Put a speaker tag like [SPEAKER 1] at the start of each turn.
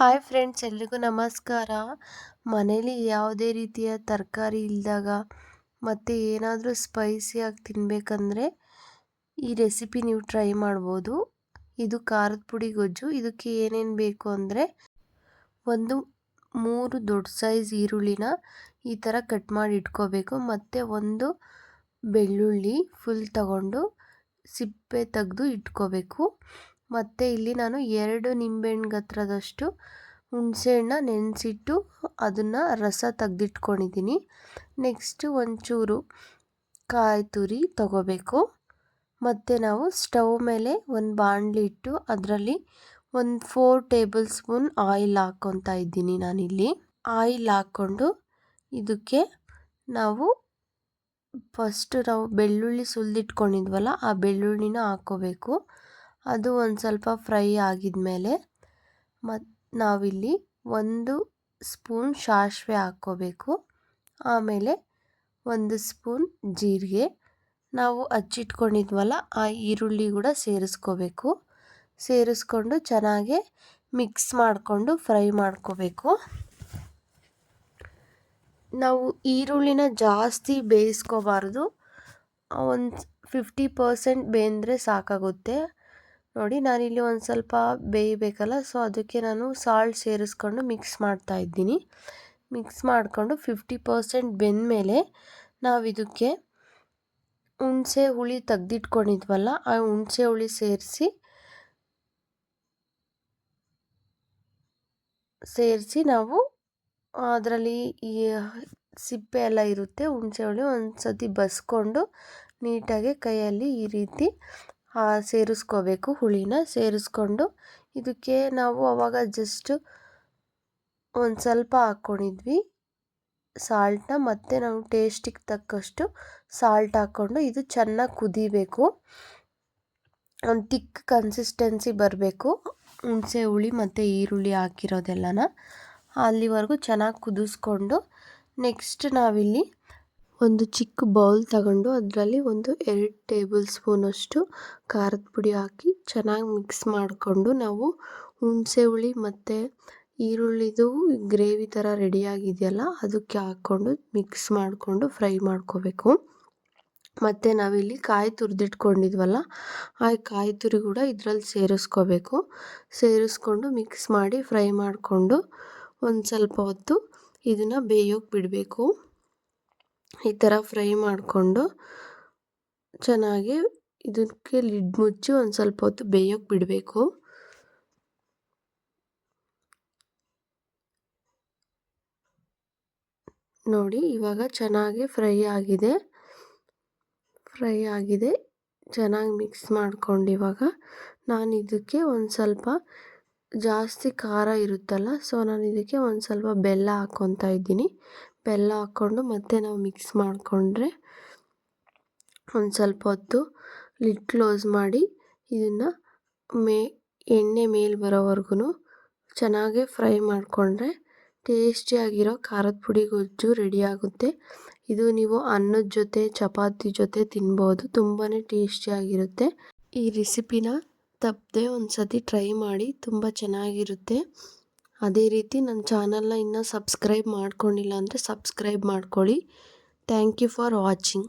[SPEAKER 1] Hi friends ಎಲ್ರಿಗೂ ನಮಸ್ಕಾರ. ಮನೇಲಿ ಯಾವುದೇ ರೀತಿಯ ತರಕಾರಿ ಇಲ್ದಾಗ ಮತ್ತು ಏನಾದರೂ ಸ್ಪೈಸಿಯಾಗಿ ತಿನ್ನಬೇಕಂದ್ರೆ ಈ ರೆಸಿಪಿ ನೀವು ಟ್ರೈ ಮಾಡ್ಬೋದು. ಇದು ಖಾರದ ಪುಡಿ ಗೊಜ್ಜು. ಇದಕ್ಕೆ ಏನೇನು ಬೇಕು ಅಂದರೆ ಒಂದು ಮೂರು ದೊಡ್ಡ ಸೈಜ್ ಈರುಳ್ಳಿನ ಈ ಥರ ಕಟ್ ಮಾಡಿ ಇಟ್ಕೋಬೇಕು. ಮತ್ತು ಒಂದು ಬೆಳ್ಳುಳ್ಳಿ ಫುಲ್ ತಗೊಂಡು ಸಿಪ್ಪೆ ತೆಗೆದು ಇಟ್ಕೋಬೇಕು. ಮತ್ತು ಇಲ್ಲಿ ನಾನು ಎರಡು ನಿಂಬೆಹಣ್ಣು ಗಾತ್ರದಷ್ಟು ಹುಣಸೆಹಣ್ಣ ನೆನೆಸಿಟ್ಟು ಅದನ್ನು ರಸ ತೆಗ್ದಿಟ್ಕೊಂಡಿದ್ದೀನಿ. ನೆಕ್ಸ್ಟು ಒಂಚೂರು ಕಾಯಿ ತುರಿ ತಗೋಬೇಕು. ಮತ್ತು ನಾವು ಸ್ಟವ್ ಮೇಲೆ ಒಂದು ಬಾಣಲಿ ಇಟ್ಟು ಅದರಲ್ಲಿ ಒಂದು ಫೋರ್ ಟೇಬಲ್ ಸ್ಪೂನ್ ಆಯಿಲ್ ಹಾಕ್ಕೊತಾ ಇದ್ದೀನಿ ನಾನಿಲ್ಲಿ. ಆಯಿಲ್ ಹಾಕ್ಕೊಂಡು ಇದಕ್ಕೆ ನಾವು ಫಸ್ಟು ನಾವು ಬೆಳ್ಳುಳ್ಳಿ ಸುಲಿದಿಟ್ಕೊಂಡಿದ್ವಲ್ಲ ಆ ಬೆಳ್ಳುಳ್ಳಿನ ಹಾಕ್ಕೋಬೇಕು ಅದು ಒಂದು ಸ್ವಲ್ಪ ಫ್ರೈ ಆಗಿದ ಮೇಲೆ ಮತ್ತು ನಾವಿಲ್ಲಿ ಒಂದು ಸ್ಪೂನ್ ಸಾಸಿವೆ ಹಾಕ್ಕೋಬೇಕು. ಆಮೇಲೆ ಒಂದು ಸ್ಪೂನ್ ಜೀರಿಗೆ. ನಾವು ಹಚ್ಚಿಟ್ಕೊಂಡಿದ್ವಲ್ಲ ಆ ಈರುಳ್ಳಿ ಕೂಡ ಸೇರಿಸ್ಕೋಬೇಕು. ಸೇರಿಸ್ಕೊಂಡು ಚೆನ್ನಾಗಿ ಮಿಕ್ಸ್ ಮಾಡಿಕೊಂಡು ಫ್ರೈ ಮಾಡ್ಕೋಬೇಕು. ನಾವು ಈರುಳ್ಳಿನ ಜಾಸ್ತಿ ಬೇಯಿಸ್ಕೋಬಾರ್ದು. ಒಂದು ಫಿಫ್ಟಿ ಪರ್ಸೆಂಟ್ ಬೇಂದರೆ ಸಾಕಾಗುತ್ತೆ. ನೋಡಿ ನಾನಿಲ್ಲಿ ಒಂದು ಸ್ವಲ್ಪ ಬೇಯಬೇಕಲ್ಲ, ಸೊ ಅದಕ್ಕೆ ನಾನು ಸಾಲ್ಟ್ ಸೇರಿಸ್ಕೊಂಡು ಮಿಕ್ಸ್ ಮಾಡ್ತಾ ಇದ್ದೀನಿ. ಮಿಕ್ಸ್ ಮಾಡಿಕೊಂಡು ಫಿಫ್ಟಿ ಪರ್ಸೆಂಟ್ ಬೆಂದಮೇಲೆ ನಾವು ಇದಕ್ಕೆ ಹುಣಸೆ ಹುಳಿ ತೆಗ್ದಿಟ್ಕೊಂಡಿದ್ವಲ್ಲ, ಆ ಹುಣಸೆ ಹುಳಿ ಸೇರಿಸಿ ಸೇರಿಸಿ ನಾವು ಅದರಲ್ಲಿ ಈ ಸಿಪ್ಪೆ ಎಲ್ಲ ಇರುತ್ತೆ, ಹುಣಸೆ ಹುಳಿ ಒಂದು ಸತಿ ಬಸ್ಕೊಂಡು ನೀಟಾಗಿ ಕೈಯಲ್ಲಿ ಈ ರೀತಿ ಸೇರಿಸ್ಕೋಬೇಕು, ಹುಳಿನ ಸೇರಿಸ್ಕೊಂಡು ಇದಕ್ಕೆ ನಾವು ಅವಾಗ ಜಸ್ಟ್ ಒಂದು ಸ್ವಲ್ಪ ಹಾಕ್ಕೊಂಡಿದ್ವಿ ಸಾಲ್ಟನ್ನ ಮತ್ತು ನಾವು ಟೇಸ್ಟಿಗೆ ತಕ್ಕಷ್ಟು ಸಾಲ್ಟ್ ಹಾಕ್ಕೊಂಡು ಇದು ಚೆನ್ನಾಗಿ ಕುದಿಬೇಕು. ಒಂದು ತಿಕ್ ಕನ್ಸಿಸ್ಟೆನ್ಸಿ ಬರಬೇಕು. ಹುಣಸೆ ಹುಳಿ ಮತ್ತು ಈರುಳ್ಳಿ ಹಾಕಿರೋದೆಲ್ಲನ ಅಲ್ಲಿವರೆಗೂ ಚೆನ್ನಾಗಿ ಕುದಿಸ್ಕೊಂಡು ನೆಕ್ಸ್ಟ್ ನಾವಿಲ್ಲಿ ಒಂದು ಚಿಕ್ಕ ಬೌಲ್ ತಗೊಂಡು ಅದರಲ್ಲಿ ಒಂದು ಎರಡು ಟೇಬಲ್ ಸ್ಪೂನಷ್ಟು ಖಾರದ ಪುಡಿ ಹಾಕಿ ಚೆನ್ನಾಗಿ ಮಿಕ್ಸ್ ಮಾಡಿಕೊಂಡು ನಾವು ಹುಣಸೆ ಹುಳಿ ಮತ್ತು ಈರುಳ್ಳಿದು ಗ್ರೇವಿ ಥರ ರೆಡಿಯಾಗಿದೆಯಲ್ಲ ಅದಕ್ಕೆ ಹಾಕ್ಕೊಂಡು ಮಿಕ್ಸ್ ಮಾಡಿಕೊಂಡು ಫ್ರೈ ಮಾಡ್ಕೋಬೇಕು. ಮತ್ತು ನಾವಿಲ್ಲಿ ಕಾಯಿ ತುರಿದಿಟ್ಕೊಂಡಿದ್ವಲ್ಲ, ಆ ಕಾಯಿ ತುರಿ ಕೂಡ ಇದರಲ್ಲಿ ಸೇರಿಸ್ಕೋಬೇಕು. ಸೇರಿಸ್ಕೊಂಡು ಮಿಕ್ಸ್ ಮಾಡಿ ಫ್ರೈ ಮಾಡಿಕೊಂಡು ಒಂದು ಸ್ವಲ್ಪ ಹೊತ್ತು ಇದನ್ನು ಬೇಯೋಕೆ ಬಿಡಬೇಕು. ಈ ಥರ ಫ್ರೈ ಮಾಡಿಕೊಂಡು ಚೆನ್ನಾಗಿ ಇದಕ್ಕೆ ಲಿಡ್ ಮುಚ್ಚಿ ಒಂದು ಸ್ವಲ್ಪ ಹೊತ್ತು ಬೇಯೋಕೆ ಬಿಡಬೇಕು. ನೋಡಿ, ಇವಾಗ ಚೆನ್ನಾಗಿ ಫ್ರೈ ಆಗಿದೆ. ಫ್ರೈ ಆಗಿದೆ. ಚೆನ್ನಾಗಿ ಮಿಕ್ಸ್ ಮಾಡ್ಕೊಂಡು ಇವಾಗ ನಾನು ಇದಕ್ಕೆ ಒಂದು ಸ್ವಲ್ಪ ಜಾಸ್ತಿ ಖಾರ ಇರುತ್ತಲ್ಲ, ಸೊ ನಾನು ಇದಕ್ಕೆ ಒಂದು ಸ್ವಲ್ಪ ಬೆಲ್ಲ ಹಾಕ್ಕೊತಾ ಇದ್ದೀನಿ. ಬೆಲ್ಲ ಹಾಕ್ಕೊಂಡು ಮತ್ತೆ ನಾವು ಮಿಕ್ಸ್ ಮಾಡಿಕೊಂಡ್ರೆ ಒಂದು ಸ್ವಲ್ಪ ಹೊತ್ತು ಲಿಡ್ ಕ್ಲೋಸ್ ಮಾಡಿ ಇದನ್ನು ಮೇ, ಎಣ್ಣೆ ಮೇಲೆ ಬರೋವರೆಗೂ ಚೆನ್ನಾಗೆ ಫ್ರೈ ಮಾಡಿಕೊಂಡ್ರೆ ಟೇಸ್ಟಿಯಾಗಿರೋ ಖಾರದ ಪುಡಿ ಗೊಜ್ಜು ರೆಡಿಯಾಗುತ್ತೆ ಇದು ನೀವು ಅನ್ನದ ಜೊತೆ, ಚಪಾತಿ ಜೊತೆ ತಿನ್ಬೋದು ತುಂಬಾ ಟೇಸ್ಟಿಯಾಗಿರುತ್ತೆ ಈ ರೆಸಿಪಿನ ತಪ್ಪದೆ ಒಂದು ಸತಿ ಟ್ರೈ ಮಾಡಿ ತುಂಬ ಚೆನ್ನಾಗಿರುತ್ತೆ. ಅದೇ ರೀತಿ ನನ್ನ ಚಾನಲ್ನ ಇನ್ನೂ ಸಬ್ಸ್ಕ್ರೈಬ್ ಮಾಡ್ಕೊಂಡಿಲ್ಲ ಅಂದರೆ ಸಬ್ಸ್ಕ್ರೈಬ್ ಮಾಡ್ಕೊಳ್ಳಿ. Thank you for watching.